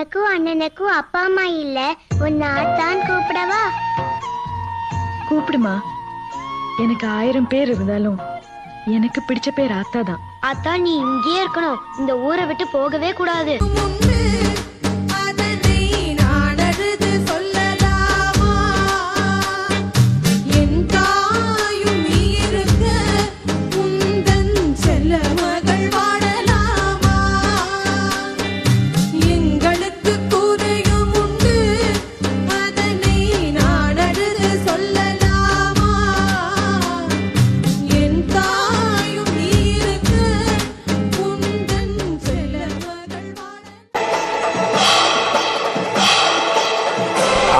அப்பா அம்மா இல்ல உன்னை ஆத்தான் கூப்பிடவா? கூப்பிடுமா. எனக்கு ஆயிரம் பேர் இருந்தாலும் எனக்கு பிடிச்ச பேர் ஆத்தா தான் அத்தா நீ இங்கேயே இருக்கணும். இந்த ஊரை விட்டு போகவே கூடாது.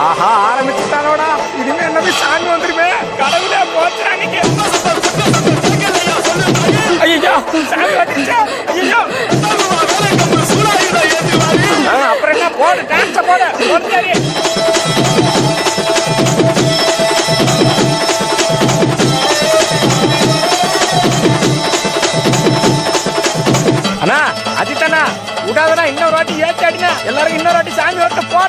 ஆஹா ஆரம்பிச்சுட்டானோடா. இனிமே என்னது சாமி வந்துருமே? கடவுளே போச்சுடா நீங்க ஐயோ சாமி வந்துருச்சா. ஐயோ அப்புறம் என்ன? போடு டான்ஸ போடு. போடு சரி. அண்ணா அஜித்தண்ணா விடாதடா இன்னொரு வாட்டி ஏற்றி அடினா எல்லாரும் இன்னொரு வாட்டி சாமி வரட்ட போட்ட